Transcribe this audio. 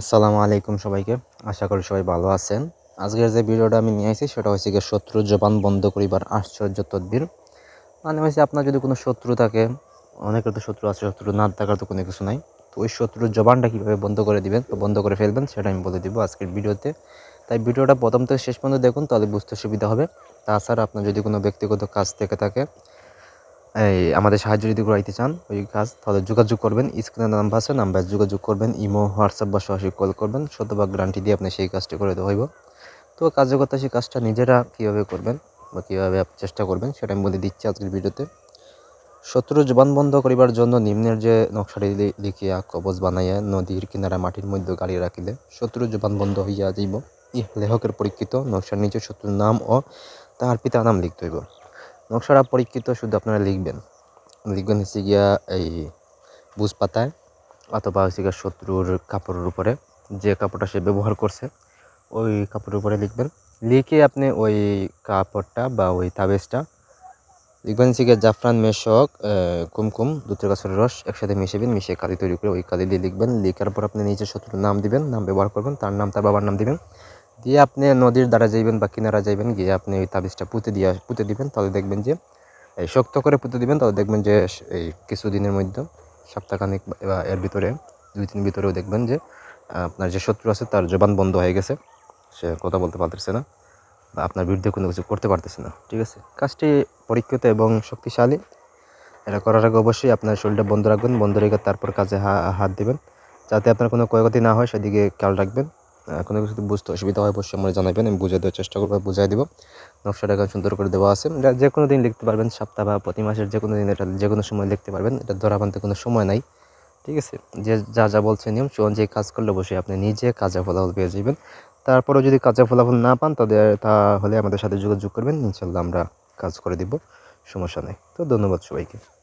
আসসালামু আলাইকুম সবাইকে। আশা করি সবাই ভালো আছেন। আজকের যে ভিডিওটা আমি নিয়ে আসি, সেটা হচ্ছে গিয়ে শত্রু জবান বন্ধ করিবার আশ্চর্য তদ্বির। মানে হচ্ছে আপনার যদি কোনো শত্রু থাকে, অনেকের তো শত্রু আছে, শত্রু না থাকার তো কোনো কিছু নাই। তো ওই শত্রুর জবানটা কীভাবে বন্ধ করে দিবেন, তো বন্ধ করে ফেলবেন, সেটা আমি বলে দিব আজকের ভিডিওতে। তাই ভিডিওটা প্রথম থেকে শেষ পর্যন্ত দেখুন, তাহলে বুঝতে সুবিধা হবে। তাছাড়া আপনার যদি কোনো ব্যক্তিগত কাজ থেকে থাকে এই, আমাদের সাহায্য যদি করাইতে চান, ওই কাজ তাহলে যোগাযোগ করবেন। স্ক্রিনে নাম্বার আছে, নাম্বার যোগাযোগ করবেন, ইমো, হোয়াটসঅ্যাপ বা সরাসরি কল করবেন, শতভাগ গ্যারান্টি দিয়ে আপনি সেই কাজটি করে দেওয়া হইব। তো কার্যকর্তা সেই কাজটা নিজেরা কীভাবে করবেন বা কীভাবে চেষ্টা করবেন, সেটা আমি বলে দিচ্ছি আজকের ভিডিওতে। শত্রু জবান বন্ধ করিবার জন্য নিম্নের যে নকশাটি লিখিয়া কবচ বানাইয়া নদীর কিনারা মাটির মধ্যে গাড়ি রাখিলে শত্রু জবান বন্ধ হইয়া যাইব। লেখকের পরীক্ষিত নকশার নিচে শত্রুর নাম ও তাহার পিতার নাম লিখতে হইব। নকশাটা পরীক্ষিত শুধু আপনারা লিখবেন। লিখবেন হচ্ছে গিয়া এই বুঝ পাতায় অথবা হচ্ছে গিয়া শত্রুর কাপড়ের উপরে যে কাপড়টা সে ব্যবহার করছে, ওই কাপড়ের উপরে লিখবেন। লিখে আপনি ওই কাপড়টা বা ওই তাবেজটা লিখবেন হচ্ছে গিয়া জাফরান মেশক কুমকুম, দুধের গাছের রস একসাথে মিশাবেন, মিশিয়ে কালি তৈরি করে ওই কালি দিয়ে লিখবেন। লিখার পর আপনি নিজের শত্রুর নাম দিবেন, নাম ব্যবহার করবেন, তার নাম, তার বাবার নাম দিবেন। দিয়ে আপনি নদীর দ্বারা যাইবেন বা কিনারা যাইবেন, গিয়ে আপনি ওই তাবিজটা পুঁতে দিয়ে, পুঁতে দিবেন, তাহলে দেখবেন যে, এই শক্ত করে পুঁতে দিবেন, তাহলে দেখবেন যে, এই কিছুদিনের মধ্যে, সপ্তাহখানিক বা- এর ভিতরে, দুই তিন ভিতরেও দেখবেন যে, আপনার যে শত্রু আছে তার জবান বন্ধ হয়ে গেছে। সে কথা বলতে পারতেছে না, বা আপনার বিরুদ্ধে কোনো কিছু করতে পারতেছে না, ঠিক আছে? কাজটি পরীক্ষিত এবং শক্তিশালী, এটা করার আগে অবশ্যই আপনার শরীরটা বন্ধ রাখবেন, বন্ধ রেখে তারপর কাজে হাত দিবেন, যাতে আপনার কোনো ক্ষয়ক্ষতি না হয়, সেদিকে খেয়াল রাখবেন। কোনো কিছু বুঝতে অসুবিধা হয়, অবশ্যই আমরা জানাবেন, আমি বুঝিয়ে দেওয়ার চেষ্টা করব বুঝাই দিব। নকশাটা এখানে সুন্দর করে দেওয়া আছে। এটা যে কোনো দিন লিখতে পারবেন, সপ্তাহ বা প্রতি মাসের যে কোনো দিন এটা যে কোনো সময় লিখতে পারবেন, এটা ধরা বানতে কোনো সময় নাই। ঠিক আছে? যে যা যা বলছে নিয়ম, সে অনুযায়ী কাজ করলে অবশ্যই আপনি নিজে কাজে ফলাফল পেয়ে যাবেন। তারপরেও যদি কাজে ফলাফল না পান তাদের তাহলে আমাদের সাথে যোগাযোগ করবেন, ইনশাল্লাহ আমরা কাজ করে দিব, সমস্যা নেই। তো ধন্যবাদ সবাইকে।